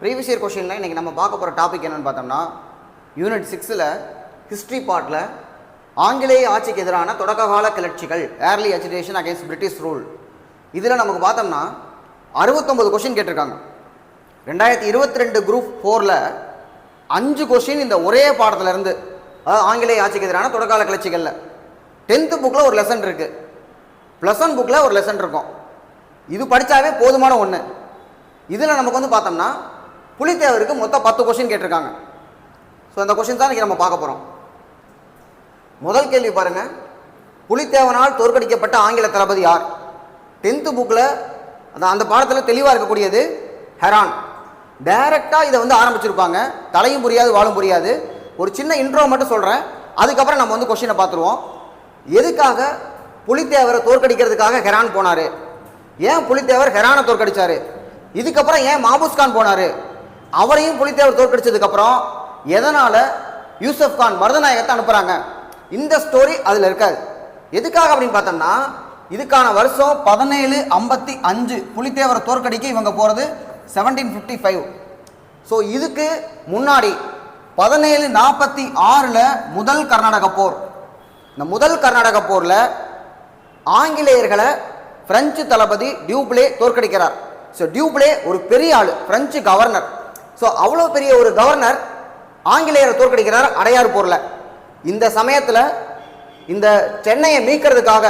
Previous year கொஷினில் இன்றைக்கி நம்ம பார்க்க போகிற டாபிக் என்னன்னு பார்த்தோம்னா யூனிட் சிக்ஸில் ஹிஸ்ட்ரி பார்ட்டில் ஆங்கிலேய ஆட்சிக்கு எதிரான தொடக்ககால கிளர்ச்சிகள் early agitation against British rule இதில் நமக்கு பார்த்தோம்னா அறுபத்தொம்பது கொஷின் கேட்டிருக்காங்க. ரெண்டாயிரத்தி இருபத்தி ரெண்டு குரூப் ஃபோரில் அஞ்சு கொஷின் இந்த ஒரே பாடத்துலேருந்து அதாவது ஆங்கிலேய ஆட்சிக்கு எதிரான தொடக்கால கிளர்ச்சிகளில். டென்த்து புக்கில் ஒரு லெசன் இருக்குது ப்ளஸ் ஒன் புக்கில் ஒரு லெசன் இருக்கும். இது படித்தாவே போதுமான ஒன்று இதில் நமக்கு வந்து பார்த்தோம்னா புலித்தேவருக்கு மொத்தம் பத்து கொஷின் கேட்டிருக்காங்க. ஸோ அந்த கொஷின் தான் இன்றைக்கி நம்ம பார்க்க போகிறோம் முதல் கேள்வி பாருங்கள் புலித்தேவனால் தோற்கடிக்கப்பட்ட ஆங்கில தளபதி யார்? டென்த்து புக்கில் அந்த அந்த பாடத்தில் தெளிவாக இருக்கக்கூடியது ஹெரான். டைரெக்டாக இதை வந்து ஆரம்பிச்சிருப்பாங்க. தலையும் புரியாது வாழும் புரியாது. ஒரு சின்ன இன்ட்ரோ மட்டும் சொல்கிறேன் அதுக்கப்புறம் நம்ம வந்து கொஷினை பார்த்துருவோம். எதுக்காக புலித்தேவரை தோற்கடிக்கிறதுக்காக ஹெரான் போனார்? ஏன் புலித்தேவர் ஹெரானை தோற்கடித்தார் இதுக்கப்புறம் ஏன் மாபூஸ்கான் போனார்? அவரையும் புலித்தேவர் தோற்கடிச்சதுக்கப்புறம் எதனால் யூசப் கான் மருதநாயகத்தை அனுப்புகிறாங்க இந்த ஸ்டோரி அதில் இருக்காது. எதுக்காக அப்படின்னு பார்த்தோம்னா இதுக்கான வருஷம் பதினேழு ஐம்பத்தி அஞ்சு புலித்தேவரை தோற்கடிக்க இவங்க போகிறது செவன்டீன் ஃபிஃப்டி ஃபைவ் ஸோ இதுக்கு முன்னாடி பதினேழு நாற்பத்தி ஆறில் முதல் கர்நாடக போர். இந்த முதல் கர்நாடக போரில் ஆங்கிலேயர்களை பிரெஞ்சு தளபதி டியூப்ளே தோற்கடிக்கிறார். ஸோ டியூப்ளே ஒரு பெரிய ஆள் பிரெஞ்சு கவர்னர் ஸோ அவ்வளோ பெரிய ஒரு கவர்னர் ஆங்கிலேயரை தோற்கடிக்கிறார் அடையார் போரில். இந்த சமயத்தில் இந்த சென்னையை மீட்கிறதுக்காக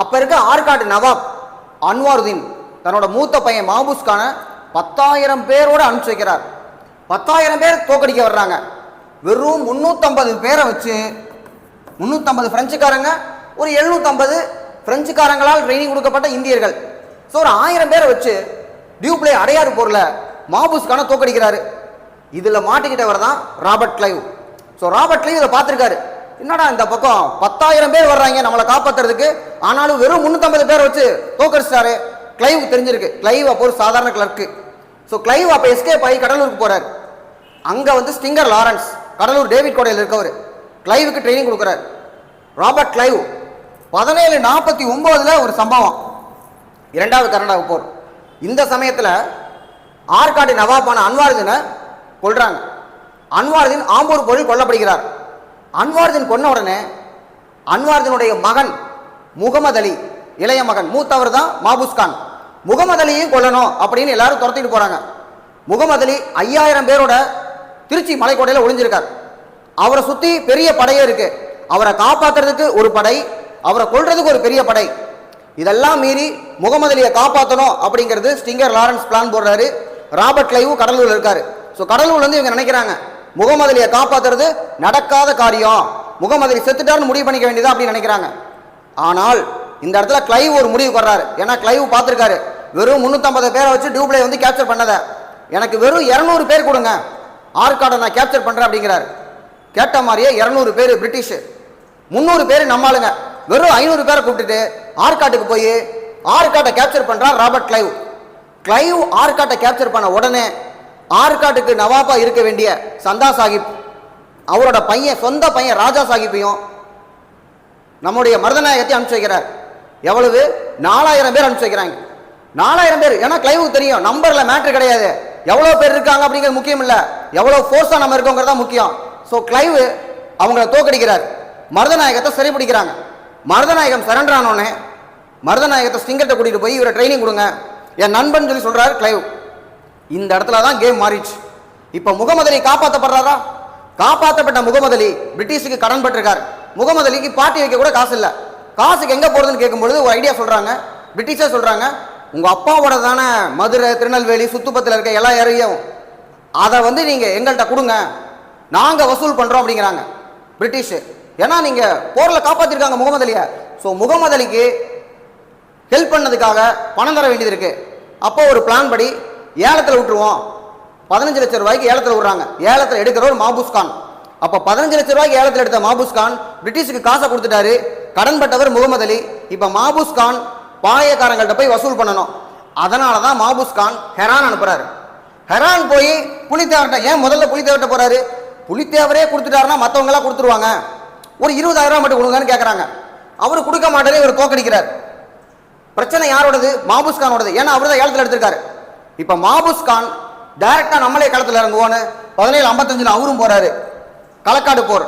அப்போ இருக்க ஆற்காட்டு நவாப் அன்வாருதீன் தன்னோட மூத்த பையன் மாபூஸ்கான பத்தாயிரம் பேரோட அனுப்பிச்சு வைக்கிறார். பத்தாயிரம் பேர் தோக்கடிக்க வர்றாங்க. வெறும் முந்நூற்றம்பது பேரை வச்சு முந்நூற்றம்பது ஃப்ரெஞ்சுக்காரங்க ஒரு எழுநூற்றம்பது ஃப்ரெஞ்சுக்காரங்களால் ட்ரைனிங் கொடுக்கப்பட்ட இந்தியர்கள். ஸோ ஒரு ஆயிரம் பேரை வச்சு டியூப்ளே அடையாறு போரில் மாபூஸ்கான தோக்கடிக்கிறாரு. இதில் மாட்டிக்கிட்டவர் தான் Robert Clive. So Robert Clive இதை பார்த்துருக்காரு. என்னடா இந்த பக்கம் பத்தாயிரம் பேர் வர்றாங்க நம்மளை காப்பாற்றுறதுக்கு ஆனாலும் வெறும் முந்நூற்றம்பது பேரை வச்சு தோக்கடிச்சிட்டாரு. கிளைவ் தெரிஞ்சிருக்கு. கிளைவ் அப்போ ஒரு சாதாரண கிளர்க்கு ஸோ கிளைவ் அப்போ எஸ்கேப் ஆகி கடலூருக்கு போகிறார் அங்கே வந்து ஸ்டிங்கர் லாரன்ஸ் கடலூர் டேவிட் கோடையில் இருக்கவர். கிளைவுக்கு ட்ரைனிங் கொடுக்குறாரு. ராபர்ட் கிளைவ் பதினேழு நாற்பத்தி ஒம்போதில் ஒரு சம்பவம். இரண்டாவது கர்நாடக போர். இந்த சமயத்தில் ஆற்காட்டு நவாபான அன்வார்தீனை கொல்றாங்க. அன்வார்தீன் ஆம்பூர் போரில் கொல்லப்படுகிறார். அன்வார்தீன் கொன்ன உடனே அன்வார்தீனுடைய மகன் முகமது அலி இளைய மகன் மூத்தவர் தான் மாபுஸ்கான் முகமது அலியையும் கொல்லணும் அப்படின்னு எல்லாரும் துரத்திட்டு போகிறாங்க முகமது அலி ஐயாயிரம் பேரோட திருச்சி மலைக்கோட்டையில் ஒளிஞ்சிருக்கார். அவரை சுற்றி பெரிய படையே இருக்கு. அவரை காப்பாத்துறதுக்கு ஒரு படை அவரை கொள்றதுக்கு ஒரு பெரிய படை. இதெல்லாம் மீறி முகமது அலியை காப்பாற்றணும் அப்படிங்கிறது ஸ்டிங்கர் லாரன்ஸ் பிளான் போடுறாரு. ராபர்ட் லைவு கடலூர்ல இருக்காரு. ஸோ கடலூர்ல இருந்து இவங்க நினைக்கிறாங்க முகமது அலியை காப்பாத்துறது நடக்காத காரியம். முகமது அலி செத்துட்டார்னு முடிவு பண்ணிக்க வேண்டியதா அப்படின்னு நினைக்கிறாங்க. ஆனால் இந்த இடத்துல கிளைவ் ஒரு முடிவு வர்றாரு ஏன்னா கிளைவ் பார்த்துருக்காரு. வெறும் முந்நூற்றம்பது பேரை வச்சு டியூப்ளை வந்து கேப்சர் பண்ணதை. எனக்கு வெறும் இரநூறு பேர் கொடுங்க. ஆற்காடை நான் கேப்சர் பண்ணுறேன் அப்படிங்கிறாரு. கேட்ட மாதிரியே இரநூறு பேர் பிரிட்டிஷ். முந்நூறு பேர் நம்மளுங்க வெறும் ஐநூறு பேரை கூப்பிட்டுட்டு ஆற்காட்டுக்கு போய் ஆற்காட்டை கேப்சர் பண்ணுறான் ராபர்ட் கிளைவ் கிளைவ் ஆற்காட்டை கேப்சர் பண்ண உடனே ஆற்காட்டுக்கு நவாபா இருக்க வேண்டிய சந்தா சாஹிப் அவரோட பையன் சொந்த பையன் ராஜா சாஹிப்பையும் நம்முடைய மருதநாயகத்தை அனுப்பிச்சு வைக்கிறார். எவ்வளவு? நாலாயிரம் பேர் அனுப்பிச்சு வைக்கிறாங்க. நாலாயிரம் பேர். ஏன்னா கிளைவுக்கு தெரியும் நம்பர்ல மேட்ரு கிடையாது. எவ்வளோ பேர் இருக்காங்க அப்படிங்கிறது முக்கியம் இல்லை. எவ்வளோ ஃபோர்ஸாக நம்ம இருக்கோங்கிறது தான் முக்கியம். ஸோ கிளைவு அவங்கள தோக்கடிக்கிறார். மருதநாயகத்தை சிறைப்பிடிக்கிறாங்க மருதநாயகம் சரண்டரானோடனே மருதநாயகத்தை சிங்கத்தை கூட்டிகிட்டு போய் இவரை ட்ரைனிங் கொடுங்க. என் நண்பன் சொல்லி சொல்கிறாரு கிளைவ் இந்த இடத்துல தான் கேம் மாறிடுச்சு. இப்போ முகமது அலி காப்பாற்றப்படுறாரா காப்பாற்றப்பட்ட முகமது அலி பிரிட்டிஷுக்கு கடன் பட்டிருக்கார் முகமது அலிக்கு பாட்டி வைக்க கூட காசு இல்லை. காசுக்கு எங்கே போகிறதுன்னு கேட்கும்பொழுது ஒரு ஐடியா சொல்கிறாங்க பிரிட்டிஷே சொல்கிறாங்க உங்கள் அப்பாவோட தானே மதுரை திருநெல்வேலி சுத்துப்பத்தில் இருக்க எல்லா ஏரியாவும் அதை வந்து நீங்கள் எங்கள்கிட்ட கொடுங்க. நாங்கள் வசூல் பண்ணுறோம் அப்படிங்கிறாங்க பிரிட்டிஷு. ஏன்னா நீங்கள் போரில் காப்பாற்றிருக்காங்க முகமது அலியை. ஸோ முகமது அலிக்கு ஹெல்ப் பண்ணதுக்காக பணம் தர வேண்டியது இருக்குது அப்போ ஒரு பிளான் படி ஏலத்தில் விட்டுருவோம் பதினஞ்சு லட்சம் ரூபாய்க்கு ஏலத்தில் விடுறாங்க ஏலத்தில் எடுக்கிறவர் மாபூஸ் கான். அப்போ பதினஞ்சு லட்சம் ரூபாய்க்கு ஏலத்தில் எடுத்த மாபூஸ் கான் பிரிட்டிஷுக்கு காசை கொடுத்துட்டாரு. கடன்பட்டவர் முகமது அலி. இப்போ மாபூஸ் கான் பாளையக்காரங்கள்ட்ட போய் வசூல் பண்ணணும். அதனால தான் மாபூஸ் கான் ஹெரான் அனுப்புறாரு. ஹெரான் போய் புலித்தேவர்கிட்ட ஏன் முதல்ல புலித்தேவர்கிட்ட போறாரு? புலித்தேவரே கொடுத்துட்டாருன்னா மற்றவங்களாம் கொடுத்துருவாங்க. ஒரு இருபதாயிரம் மட்டும் கொடுங்கன்னு கேட்குறாங்க அவர் கொடுக்க மாட்டாரு இவர் தோக்கடிக்கிறார் பிரச்சனை யாரோடது? மாபூஸ் கானோடது. ஏன்னா அவர் தான் ஏலத்தில் எடுத்திருக்காரு. இப்போ மாபூஸ் கான் நம்மளே களத்தில் இறங்குவோன்னு பதினேழு ஐம்பத்தஞ்சில் அவரும் போகிறாரு களக்காடு போர்.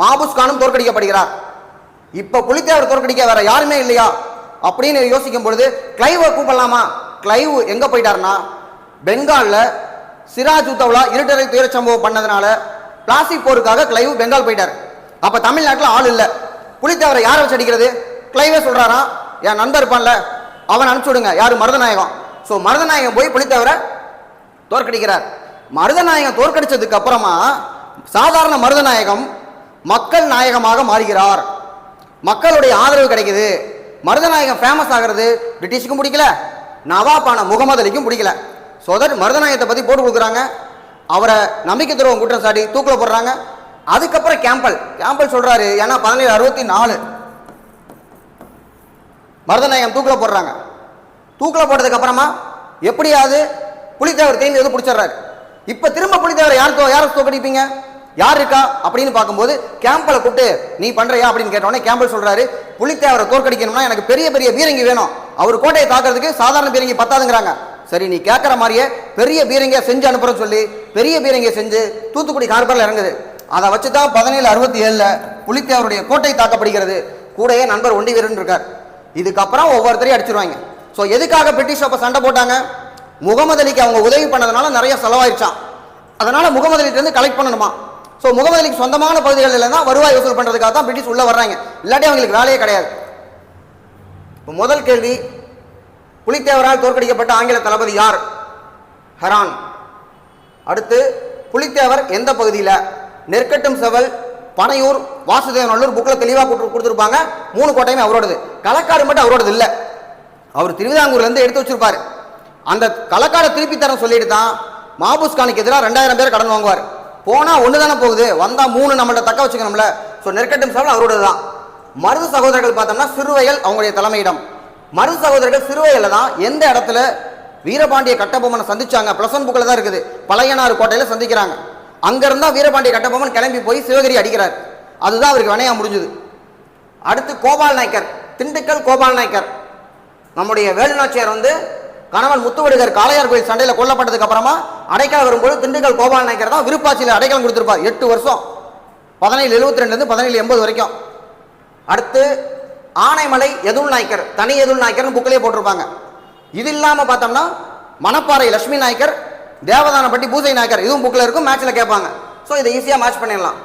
மாபூஸ் கானும் தோற்கடிக்கப்படுகிறார். இப்போ புலித்தேவர் தோற்கடிக்க வேற யாருமே இல்லையா? அப்படின்னு யோசிக்கும் பொழுது கிளைவை கூப்பிடலாமா? கிளைவ் எங்கே போயிட்டாருன்னா பெங்காலில் சிராஜ் உத்தவ்லா இருட்டரை துயர சம்பவம் பண்ணதுனால பிளாஸ்டிக் போருக்காக கிளைவ் பெங்கால் போயிட்டார். அப்போ தமிழ்நாட்டில் ஆள் இல்லை. புலித்தேவரை யாரை வச்சு அடிக்கிறது? கிளைவே சொல்றாராம். என் நண்பர் இருப்பான்ல அவன் அனுப்பிச்சு விடுங்க. யாரு? மருதநாயகம். ஸோ மருதநாயகம் போய் புலித்தேவரை தோற்கடிக்கிறார். மருதநாயகம் தோற்கடிச்சதுக்கு அப்புறமா சாதாரண மருதநாயகம் மக்கள் நாயகமாக மாறுகிறார். மக்களுடைய ஆதரவு கிடைக்குது. மருதநாயகம் ஃபேமஸ் ஆகிறது பிரிட்டிஷுக்கும் பிடிக்கல நவாபான முகமது அலிக்கும் பிடிக்கல. ஸோ தட் மருதநாயகத்தை பற்றி போட்டு கொடுக்குறாங்க. அவரை நம்பிக்கை துரோகம் குற்றம் சாட்டி தூக்கில் போடுறாங்க. அதுக்கப்புறம் கேம்பல் கேம்பல் சொல்கிறாரு ஏன்னா பதினேழு அறுபத்தி நாலு. மருதநாயகம் தூக்கில் போடுறாங்க. தூக்கில் போட்டதுக்கப்புறமா எப்படியாவது புலித்தேவர் தேங்கி வந்து பிடிச்சிடுறாரு. இப்போ திரும்ப புலித்தேவர் யார் தோ யாரை தோக்கடிப்பீங்க யார் இருக்கா? அப்படின்னு பார்க்கும்போது கேம்பலை கூப்பிட்டு நீ பண்ணுறியா அப்படின்னு கேட்டோடனே கேம்பல் சொல்கிறாரு புலித்தேவரை தோற்கடிக்கணும்னா எனக்கு பெரிய பெரிய பீரங்கி வேணும். அவர் கோட்டையை தாக்குறதுக்கு சாதாரண பீரங்கி பத்தாதுங்கிறாங்க. சரி நீ கேட்குற மாதிரியே பெரிய பீரங்கியை செஞ்சு அனுப்புறேன்னு சொல்லி பெரிய பீரங்கியை செஞ்சு தூத்துக்குடி கார்பரில் இறங்குது. அதை வச்சு தான் பதினேழு அறுபத்தி ஏழில் புலித்தேவருடைய கோட்டை தாக்கப்படுகிறது. கூடயே நண்பர் ஒண்டி வீரன் இருக்கார். இதுக்கப்புறம் ஒவ்வொருத்தரையும் அடிச்சிருவாங்க. ஸோ எதுக்காக பிரிட்டிஷ் அப்போ சண்டை போட்டாங்க? முகமது அலிக்கு அவங்க உதவி பண்ணதுனால நிறைய செலவாயிருச்சான் அதனால முகமது அலிட்ட இருந்து கலெக்ட் பண்ணணுமா? ஸோ முகமது அலிக்கு சொந்தமான பகுதிகளில் தான் வருவாய் வசூல் பண்ணுறதுக்காக தான் பிரிட்டிஷ் உள்ள வர்றாங்க. இல்லாட்டி அவங்களுக்கு வேலையே கிடையாது. இப்போ முதல் கேள்வி புலித்தேவரால் தோற்கடிக்கப்பட்ட ஆங்கில தளபதி யார்? ஹரான். அடுத்து புலித்தேவர் எந்த பகுதியில்? நெற்கட்டும் செவல் பனையூர் வாசுதேவநல்லூர் புக்கில் தெளிவாக கொடுத்துருப்பாங்க. மூணு கோட்டையுமே அவரோடது. களக்காடு மட்டும் அவரோடது இல்லை. அவர் திருவிதாங்கூர்லேருந்து எடுத்து வச்சிருப்பார். அந்த களக்காடை திருப்பி தர சொல்லிட்டு தான் மாபூஸ்கானுக்கு எதிராக ரெண்டாயிரம் பேர் கடன் வாங்குவார். போனால் ஒன்று தானே போகுது. வந்தால் மூணு நம்மள்ட்ட தக்க வச்சுக்கணும்ல. ஸோ நெற்கட்டும் செவல் அவரோடது தான். மருது சகோதரர்கள் பார்த்தோம்னா சிறுவயல் அவங்களுடைய தலைமையிடம். மருது சகோதரர்கள் சிறுவயல்ல தான் எந்த இடத்துல வீரபாண்டிய கட்டபொம்மனை சந்திச்சாங்க. பிளசன் புக்கில் தான் இருக்குது. பழையனார் கோட்டையில் சந்திக்கிறாங்க. அங்கிருந்தா வீரபாண்டிய கட்டபொம்மன் கிளம்பி போய் சிவகிரி அடிக்கிறார். அதுதான் அவருக்கு வினையா முடிஞ்சது. அடுத்து கோபால் நாயக்கர் திண்டுக்கல் கோபால் நாயக்கர். நம்முடைய வேலுநாச்சியார் வந்து கணவன் முத்துவடுகர் காளையார் கோயில் சண்டையில் கொல்லப்பட்டதுக்கு அப்புறமா அடைக்கலம் வரும்போது திண்டுக்கல் கோபால் நாயக்கர் தான் விருப்பாச்சியில் அடைக்கலம் கொடுத்துருப்பார். எட்டு வருஷம். பதினேழு எழுபத்தி ரெண்டுலேருந்து பதினேழு எண்பது வரைக்கும். அடுத்து ஆனைமலை எதுல் நாயக்கர் தனி எதுல் நாயக்கர்னு புக்கிலே போட்டிருப்பாங்க. இது இல்லாமல் பார்த்தோம்னா மணப்பாறை லட்சுமி நாயக்கர் தேவதானப்பட்டி பூசை நாயக்கர். இதுவும் புக்கில் இருக்கும் மேட்ச்சில் கேட்பாங்க. ஸோ இதை ஈஸியாக மேட்ச் பண்ணிடலாம்.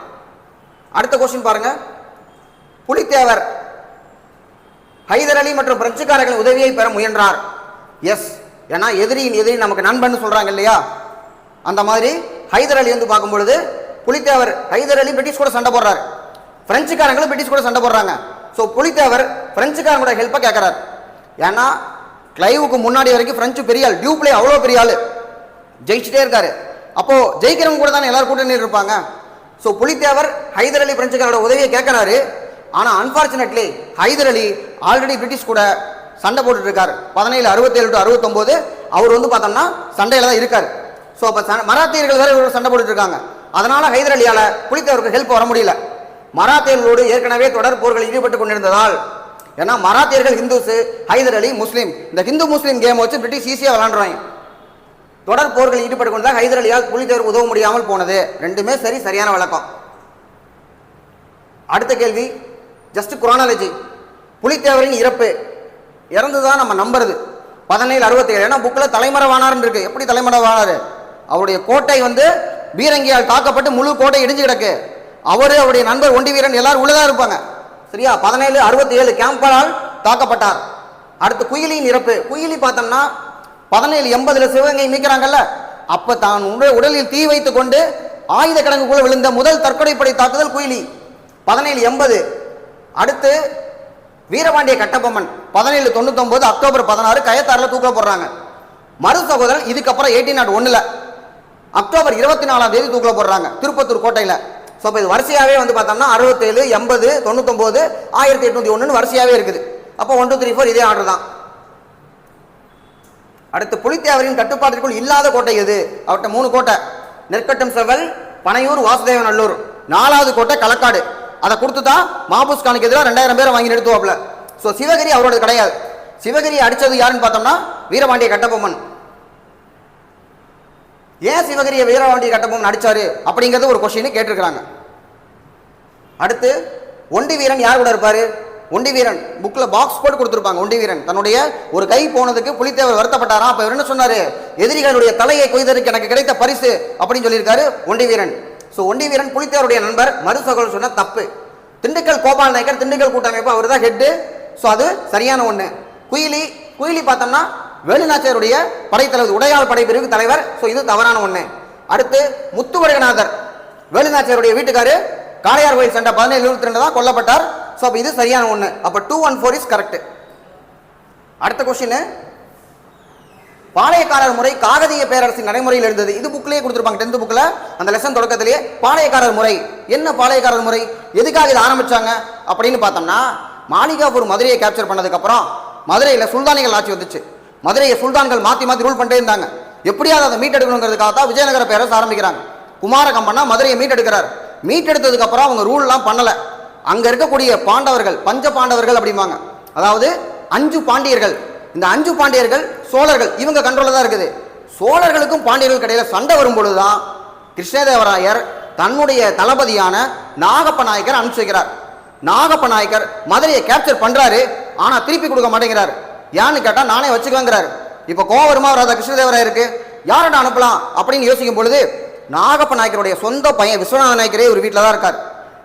அடுத்த கொஸ்டின் பாருங்கள் புலித்தேவர் ஹைதர் அலி மற்றும் பிரெஞ்சுக்காரர்களின் உதவியை பெற முயன்றார். எஸ் ஏன்னா எதிரியின் எதிரி நமக்கு நண்பன் சொல்கிறாங்க இல்லையா? அந்த மாதிரி ஹைதர் அலி வந்து பார்க்கும் பொழுது புலித்தேவர் ஹைதர் அலி பிரிட்டிஷ் கூட சண்டை போடுறாரு. பிரெஞ்சுக்காரங்களும் பிரிட்டிஷ் கூட சண்டை போடுறாங்க. ஸோ புலித்தேவர் பிரெஞ்சுக்காரங்களோட ஹெல்ப்பை கேட்குறாரு. ஏன்னா கிளைவுக்கு முன்னாடி வரைக்கும் பிரெஞ்சு பெரிய ஆள் டியூப்ளே அவ்வளோ பெரிய ஆள். ஜெயிச்சுட்டே இருக்காரு. அப்போ ஜெயிக்கிறவங்க கூட தானே எல்லாரும் கூட்டணி இருப்பாங்க. ஸோ புலித்தேவர் ஹைதர் அலி பிரெஞ்சுக்காரோட உதவியை கேட்கறாரு. ஆனால் unfortunately Hyder Ali already British கூட சண்டை போட்டுட்டு இருக்காரு. பதினேழு அறுபத்தேழு டு அறுபத்தொம்போது அவர் வந்து பார்த்தோம்னா சண்டையில் தான் இருக்கார். ஸோ அப்போ மராத்தியர்கள் வேறு இவரோட சண்டை போட்டுட்டு இருக்காங்க. அதனால் ஹைதர் அலியால் புலித்தேவருக்கு ஹெல்ப் வர முடியல. மராத்தியர்களோடு ஏற்கனவே தொடர் போர்களில் ஈடுபட்டு கொண்டிருந்ததால் ஏன்னா மராத்தியர்கள் ஹிந்துஸ் ஹைதர் அலி முஸ்லீம். இந்த ஹிந்து முஸ்லீம் கேம் வச்சு பிரிட்டிஷ் ஈஸியாக விளாண்டுறாங்க தொடர் போர்களில் ஈடுபட்டு கொண்டதாக ஹைதர் அலியால் புலித்தேவர் உதவ முடியாமல் போனது. ரெண்டுமே சரி சரியான வழக்கம். அடுத்த கேள்வி. ஜஸ்ட் குரானாலஜி புலித்தேவரின் இறப்பு. இறந்துதான் நம்ம நம்புறது. பதினேழு அறுபத்தி ஏழு ஏன்னா புக்கில் தலைமறைவானார்னு இருக்கு. எப்படி தலைமறைவானார்? அவருடைய கோட்டை வந்து பீரங்கியால் தாக்கப்பட்டு முழு கோட்டை இடிஞ்சு கிடக்கு. அவரு அவருடைய நண்பர் ஒண்டி வீரன் எல்லாரும் உள்ளதாக இருப்பாங்க. சரியா? பதினேழு அறுபத்தி ஏழு கேம்பரால் தாக்கப்பட்டார். அடுத்து குயிலியின் இறப்பு. குயிலி பார்த்தோம்னா பதினேழு எண்பதுல சிவகங்கை மீட்கிறாங்கல்ல அப்ப தான் உடைய உடலில் தீ வைத்துக் கொண்டு ஆயுத கிடங்குக்குள்ள விழுந்த முதல் தற்கொலைப்படை தாக்குதல் குயிலி. பதினேழு எண்பது. அடுத்து வீரபாண்டிய கட்டபொம்மன் பதினேழு தொண்ணூத்தொன்பது அக்டோபர் பதினாறு கயத்தாறுல தூக்க போடுறாங்க. மறு சகோதரன் இதுக்கப்புறம் எயிட்டீன் நாட் ஒன்னுல அக்டோபர் இருபத்தி நாலாம் தேதி தூக்கில போடுறாங்க திருப்பத்தூர் கோட்டையில. ஸோ இப்போ இது வரிசையாகவே வந்து பார்த்தோம்னா அறுபத்தேழு எண்பது தொண்ணூத்தொம்பது ஆயிரத்தி எட்நூத்தி ஒன்றுன்னு வரிசையாகவே இருக்குது. அப்போ ஒன் டூ த்ரீ ஃபோர் இதே ஆர்டர் தான். அடுத்து புலித்தேவரின் கட்டுப்பாட்டிற்குள் இல்லாத கோட்டை எது? அவர்கிட்ட மூணு கோட்டை. நெற்கட்டும் செவல் பனையூர் வாசுதேவ நல்லூர். நாலாவது கோட்டை களக்காடு அதை கொடுத்து தான் மாபூஸ் கானுக்கு எதிராக ரெண்டாயிரம் பேரை வாங்கி நிறுத்துவாப்ல ஸோ சிவகிரி அவரோட கிடையாது. சிவகிரி அடித்தது யாருன்னு பார்த்தோம்னா வீரபாண்டிய கட்டபொம்மன். ஏன் சிவகிரியை வீரபாண்டிய கட்டபொம்மன் அடித்தாரு அப்படிங்கிறது ஒரு கொஸ்டின் கேட்டிருக்கிறாங்க. அடுத்து ஒண்டி வீரன் யார் கூட இருப்பார்? ஒண்டி வீரன் புக்கில் பாக்ஸ் போட்டு கொடுத்துருப்பாங்க ஒண்டி வீரன். தன்னுடைய ஒரு கை போனதுக்கு புலித்தேவர் வருத்தப்பட்டாராம் அப்போ இவர் என்ன சொன்னார்? எதிரிகளுடைய தலையை கொய்ததற்கு எனக்கு கிடைத்த பரிசு அப்படின்னு சொல்லியிருக்காரு ஒண்டி வீரன். ஸோ ஒண்டி வீரன் புலித்தேவருடைய நண்பர் மறுசகோல் சொன்ன தப்பு. திண்டுக்கல் கோபால் நாயக்கர் திண்டுக்கல் கூட்டமைப்பு அவர் தான் ஹெட்டு ஸோ அது சரியான ஒன்று குயிலி குயிலி பார்த்தோம்னா வேலுநாச்சியருடைய படைத்தலைவர் உடையாள் படைப்பிரிவு தலைவர். ஸோ இது தவறான ஒன்று அடுத்து முத்துவரகநாதர் வேலுநாச்சியருடைய வீட்டுக்காரு காளையார் கோயில் சென்ற பதினேழு இருபத்தி ரெண்டு தான் கொல்லப்பட்டார். ஸோ அப்போ இது சரியான ஒன்று அப்போ two one four is correct அடுத்த கொஸ்டின் பாளையக்காரர் முறை காகதிய பேரரசின் நடைமுறையில் இருந்தது. இது புக்லேயே கொடுத்துருப்பாங்க. டென்த் புக்கில் அந்த லெசன் தொடக்கத்திலேயே பாளையக்காரர் முறை. என்ன பாளையக்காரர் முறை? எதுக்காக இதை ஆரம்பித்தாங்க அப்படின்னு பார்த்தோம்னா மாளிகாபூர் மதுரையை கேப்சர் பண்ணதுக்கப்புறம் மதுரையில் சுல்தானிகள் ஆட்சி வந்துச்சு. மதுரையை சுல்தான்கள் மாற்றி மாற்றி ரூல் பண்ணிட்டே இருந்தாங்க. எப்படியாவது அதை மீட்டெடுக்கணுங்கிறதுக்காக தான் விஜயநகர பேரரசு ஆரம்பிக்கிறாங்க. குமார கம்பன்னா மதுரையை மீட்டெடுக்கிறார். மீட்டெடுத்ததுக்கப்புறம் அவங்க ரூல்லாம் பண்ணலை. அங்கே இருக்கக்கூடிய பாண்டவர்கள் பஞ்ச பாண்டவர்கள் அப்படிம்பாங்க. அதாவது அஞ்சு பாண்டியர்கள். இந்த அஞ்சு பாண்டியர்கள் சோழர்கள். இவங்க கண்ட்ரோலில் தான் இருக்குது. சோழர்களுக்கும் பாண்டியர்களுக்கு இடையில சண்டை வரும்பொழுது தான் கிருஷ்ணதேவராயர் தன்னுடைய தளபதியான நாகப்ப நாயக்கர் அனுப்பிச்சு வைக்கிறார். நாகப்ப நாயக்கர் மதுரையை கேப்சர் பண்ணுறாரு ஆனால் திருப்பி கொடுக்க மாட்டேங்கிறார். ஏன்னு கேட்டால் நானே வச்சுக்கோங்கிறார் இப்போ கோவம் வருமா வராதா கிருஷ்ணதேவராயருக்கு? யார்கிட்ட அனுப்பலாம் அப்படின்னு யோசிக்கும் பொழுது நாகப்ப நாயக்கருடைய சொந்த பையன் விஸ்வநாத நாயக்கரே ஒரு வீட்டில் தான் இருக்கார்.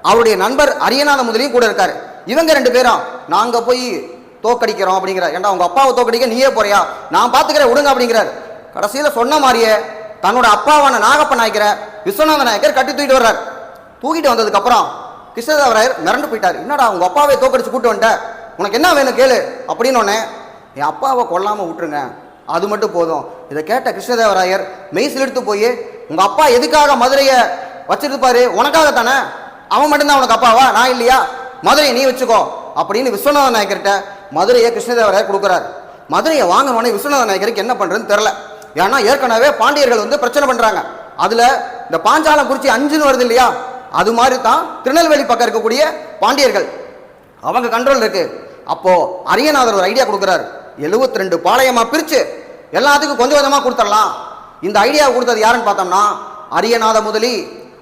அவருடைய நண்பர் அரியநாத முதலியும் கூட இருக்காரு. இவங்க ரெண்டு பேரும் நாங்க போய் தோக்கடிக்கிறோம் அப்படிங்கிறார். ஏன்டா உங்க அப்பாவை தோக்கடிக்க நீயே போறியா? நான் பாத்துக்கிறேன் விடுங்க அப்படிங்கிறார். கடைசியில சொன்ன மாதிரியே தன்னோட அப்பாவான நாகப்ப நாயக்கரை விஸ்வநாத நாயக்கர் கட்டி தூக்கிட்டு வர்றார். தூக்கிட்டு வந்ததுக்கு அப்புறம் கிருஷ்ணதேவராயர் மிரண்டு போயிட்டார். என்னடா உங்க அப்பாவை தோக்கடிச்சு கூட்டு வந்துட்ட? உனக்கு என்ன வேணும் கேளு அப்படின்னு உடனே என் அப்பாவை கொல்லாம விட்டுருங்க. அது மட்டும் போதும். இதை கேட்ட கிருஷ்ணதேவராயர் மெய்சில் எடுத்து போய் உங்க அப்பா எதுக்காக மதுரையை வச்சிருப்பாரு? உனக்காக தானே அவன் மட்டும்தான் உனக்கு அப்பாவா? நான் இல்லையா? மதுரையை நீ வச்சுக்கோ. அப்படின்னு விஸ்வநாத நாயக்கர்கிட்ட மதுரையை கிருஷ்ணதேவராயர் கொடுக்குறாரு. மதுரையை வாங்கினோடனே விஸ்வநாத நாயக்கருக்கு என்ன பண்ணுறதுன்னு தெரில ஏன்னா ஏற்கனவே பாண்டியர்கள் வந்து பிரச்சனை பண்ணுறாங்க அதில் இந்த பாஞ்சாலம் குறிச்சி அஞ்சுன்னு வருது இல்லையா? அது மாதிரி தான் திருநெல்வேலி பக்கம் இருக்கக்கூடிய பாண்டியர்கள். அவங்க கண்ட்ரோல் இருக்கு. அப்போ அரியநாதர் ஒரு ஐடியா கொடுக்குறாரு. 72 ரெண்டு பாளையமாக பிரித்து எல்லாத்துக்கும் கொஞ்சம் கொஞ்சமாக கொடுத்துடலாம் இந்த ஐடியாவை கொடுத்தது யாருன்னு பார்த்தோம்னா அரியநாத முதலி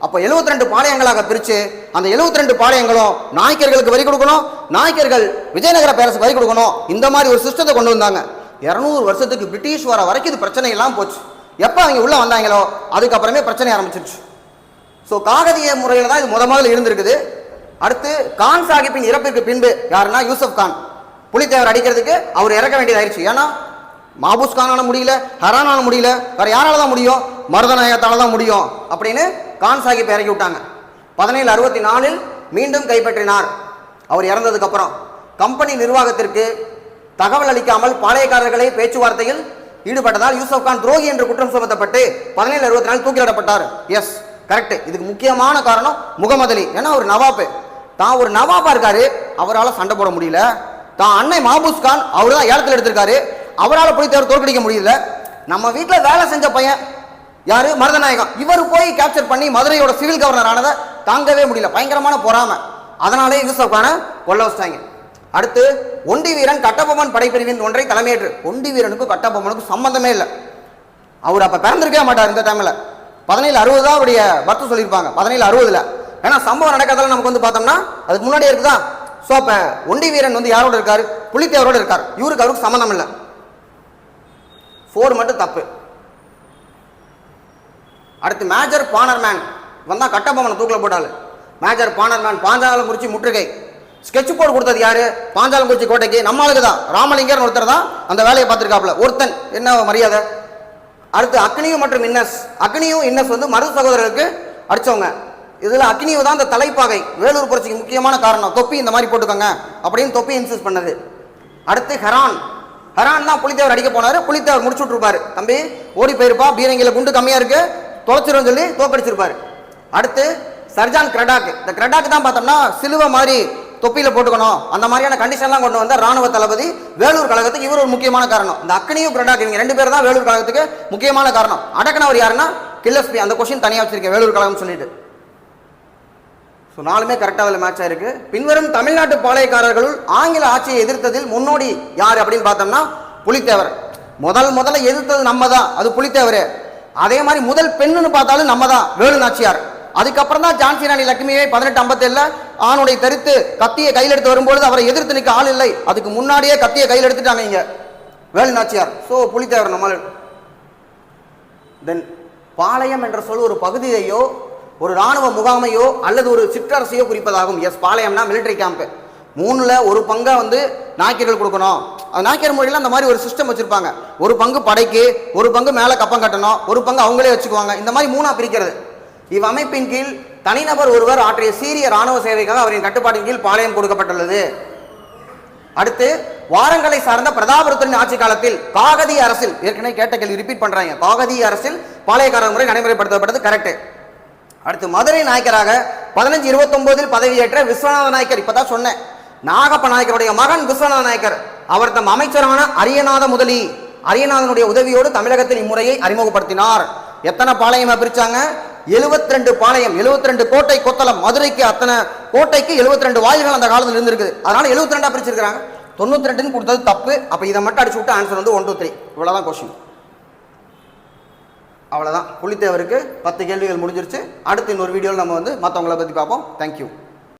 அப்போ 72 ரெண்டு பாளையங்களாக பிரித்து அந்த 72 ரெண்டு பாளையங்களும் நாயக்கர்களுக்கு வரி கொடுக்கணும் நாயக்கர்கள் விஜயநகர பேரரசு வரி கொடுக்கணும் இந்த மாதிரி ஒரு சிஸ்டத்தை கொண்டு வந்தாங்க. இரநூறு வருஷத்துக்கு பிரிட்டிஷ் வர வரைக்கும் இது பிரச்சனை எல்லாம் போச்சு. எப்போ அவங்க உள்ளே வந்தாங்களோ அதுக்கப்புறமே பிரச்சனை ஆரம்பிச்சிருச்சு. ஸோ காகதிய முறையில் தான் இது முத முதல்ல இருந்திருக்குது. அடுத்து கான் சாஹிப்பின் இறப்பிற்கு பின்பு யாருன்னா யூசப் கான். புலித்தேவர் அடிக்கிறதுக்கு அவர் இறக்க வேண்டியதாயிருச்சு ஏன்னா மாபூஸ் கானால முடியல ஹரானால முடியல வேற யாரால தான் முடியும்? மருதநாயகத்தால தான் முடியும். அப்படின்னு கான் சாஹிப் இறக்கி விட்டாங்க. பதினேழு அறுபத்தி நாலில் மீண்டும் கைப்பற்றினார். அவர் இறந்ததுக்கப்புறம் கம்பெனி நிர்வாகத்திற்கு தகவல் அளிக்காமல் பாளையக்காரர்களை பேச்சுவார்த்தையில் ஈடுபட்டதால் யூசப் கான் துரோகி என்று குற்றம் சுமத்தப்பட்டு பதினேழு அறுபத்தி நாலு தூக்கிலிடப்பட்டார். எஸ் கரெக்ட் இதுக்கு முக்கியமான காரணம் முகமது அலி. ஏன்னா ஒரு நவாப்பு. தான் ஒரு நவாப்பா இருக்காரு. அவரால் சண்டை போட முடியல. தான் அன்னை மாபூஸ் கான் அவர் தான் ஏலத்தில் எடுத்திருக்காரு. அவரால் போய் தோற்கடிக்க முடியல. நம்ம வீட்டில் வேலை செஞ்ச பையன் யாரு? மருதநாயகம். இவர் போய் கேப்சர் பண்ணி மதுரையோட சிவில் கவர்னர் ஆனதை தாங்கவே முடியல. பயங்கரமான பொறாமை. அதனாலே யூசப்கான கொல்ல வச்சிட்டாங்க. அடுத்து ஒண்டி வீரன் கட்டபொம்மன் படைப்பிரிவின் ஒன்றை தலைமையேற்று. ஒண்டி வீரனுக்கும் கட்டபொம்மனுக்கும் சம்மந்தமே இல்லை. அவர் அப்போ பிறந்திருக்கவே மாட்டார் இந்த டைமில் பதினேழு அறுபது தான் அவருடைய பர்த்து சொல்லியிருப்பாங்க. பதினேழு அறுபதுல. ஏன்னா சம்பவம் நடக்கிறதால நமக்கு வந்து பார்த்தோம்னா அதுக்கு முன்னாடியே இருக்குதா? ஸோ அப்போ ஒண்டி வீரன் வந்து யாரோட இருக்காரு? புலித்தேவரோட இருக்கார். இவருக்கு அவருக்கு சம்மந்தம் இல்லை. ஃபோர் மட்டும் தப்பு. அடுத்து மேஜர் பானர்மேன் வந்தால் கட்டபொம்மனை தூக்கில் போட்டாள். மேஜர் பானர்மேன் பாஞ்சாலம் குறிச்சி முற்றுகை. ஸ்கெட்ச் போர்டு கொடுத்தது யாரு? பாஞ்சாலங்குறிச்சி கோட்டைக்கு நம்மளுக்கு தான் ராமலிங்கர் ஒருத்தர் தான் அந்த வேலையை பார்த்துருக்காப்புல. ஒருத்தன். என்ன மரியாதை? அடுத்து அக்னியும் மற்றும் இன்னஸ். அக்னியும் இன்னஸ் வந்து மருது சகோதரருக்கு அடித்தவங்க இதில் அக்னியு தான் அந்த தலைப்பாகை. வேலூர் புரட்சிக்கு முக்கியமான காரணம். தொப்பி இந்த மாதிரி போட்டுக்கோங்க அப்படின்னு தொப்பி இன்சிஸ்ட் பண்ணது. அடுத்து ஹெரான். ஹெரான் தான் புலித்தேவர் அடிக்க போனார். புலித்தேவர் முடிச்சு விட்டுருப்பாரு தம்பி ஓடி போயிருப்பா. பீரங்கியில் குண்டு கம்மியாக இருக்குது தொலைச்சிரும் சொல்லி தோக்கடிச்சிருப்பாரு. அடுத்து சர்ஜான் கிரடாக். இந்த கிரடாக் தான் பார்த்தோம்னா சிலுவை மாதிரி தொப்பியில் போட்டுக்கணும். அந்த மாதிரியான கண்டிஷன்லாம் கொண்டு வந்த ராணுவ தளபதி வேலூர் கழகத்துக்கு இவர் ஒரு முக்கியமான காரணம். இந்த அக்னியும் கிரடாக் இவங்க ரெண்டு பேர் தான் வேலூர் கழகத்துக்கு முக்கியமான காரணம். அடக்கினவர் யாருன்னா கில்லஸ்பி. அந்த கொஸ்டின் தனியாக வச்சிருக்கேன் வேலூர் கழகம் சொல்லிட்டு. ஸோ நாலுமே கரெக்டாக அதில் மேட்ச் ஆயிருக்கு. பின்வரும் தமிழ்நாட்டு பாளையக்காரர்களுள் ஆங்கில ஆட்சியை எதிர்த்ததில் முன்னோடி யார் அப்படின்னு பார்த்தோம்னா புலித்தேவர். முதல் முதல்ல எதிர்த்தது நம்ம தான் அது புலித்தேவர். அதே மாதிரி முதல் பெண்ணுன்னு பார்த்தாலும் நம்ம தான் வேலு நாச்சியார். அதுக்கப்புறம் தான் ஜான்சி ராணி லட்சுமியை பதினெட்டு ஐம்பத்தேழுல ஆணுடைய தரித்து கத்தியை கையில் எடுத்து வரும்பொழுது அவரை எதிர்த்து நிற்க ஆள் இல்லை. அதுக்கு முன்னாடியே கத்தியை கையில் எடுத்துட்டாங்க வேலு நாச்சியார். ஸோ புலித்தேவர் நம்மால் தென் பாளையம் என்ற சொல் ஒரு பகுதியையோ ஒரு ராணுவ முகாமையோ அல்லது ஒரு சிற்றரசையோ குறிப்பதாகும். எஸ் பாளையம்னா மிலிட்டரி கேம்ப் மூணுல ஒரு பங்கை வந்து நாய்க்கர்கள் கொடுக்கணும். நாயக்கர் மொழியில் அந்த மாதிரி ஒரு சிஸ்டம் வச்சுருப்பாங்க. ஒரு பங்கு படைக்கு ஒரு பங்கு மேலே கப்பம் கட்டணும் ஒரு பங்கு அவங்களே வச்சுக்குவாங்க. இந்த மாதிரி மூணாக பிரிக்கிறது. இவ் அமைப்பின் கீழ் தனிநபர் ஒருவர் ஆற்றிய சீரிய ராணுவ சேவைக்காக அவரின் கட்டுப்பாட்டின் கீழ் பாளையம் கொடுக்கப்பட்டுள்ளது. அடுத்து வாரங்களை சார்ந்த பிரதாபருத்தரின் ஆட்சி காலத்தில் காகதி அரசில் ஏற்கனவே கேட்ட கேள்வி ரிப்பீட் பண்றாங்க. காகதி அரசில் பாளையக்காரர் முறை நடைமுறைப்படுத்தப்பட்டது கரெக்ட் அடுத்து மதுரை நாயக்கராக பதினஞ்சு இருபத்தொன்பதில் பதவியேற்ற விஸ்வநாத நாயக்கர் இப்பதான் சொன்னேன். நாகப்ப நாயக்கருடைய மகன் விஸ்வநாத நாயக்கர். அவர் தம் அமைச்சரான அரியநாத முதலி அரியநாதனுடைய உதவியோடு தமிழகத்தில் இம்முறையை அறிமுகப்படுத்தினார். எத்தனை பாளையமா பிரிச்சாங்க 72 ரெண்டு பாளையம் 72 ரெண்டு கோட்டை கொத்தளம் மதுரைக்கு அத்தனை கோட்டைக்கு 72 ரெண்டு வாயில்கள் அந்த காலத்தில் இருந்திருக்குது அதனால 72 ரெண்டா பிரிச்சிருக்காங்க தொண்ணூத்தி ரெண்டுன்னு கொடுத்தது தப்பு. அப்ப இதை மட்டும் அடிச்சு விட்டு ஆன்சர் வந்து ஒன் டூ த்ரீ இவ்வளவுதான் கொஸ்டின் அவ்வளவுதான். புலித்தேவருக்கு பத்து கேள்விகள் முடிஞ்சிருச்சு. அடுத்து இன்னொரு வீடியோவில் நம்ம வந்து மற்றவங்கள பற்றி பார்ப்போம். தேங்க்யூ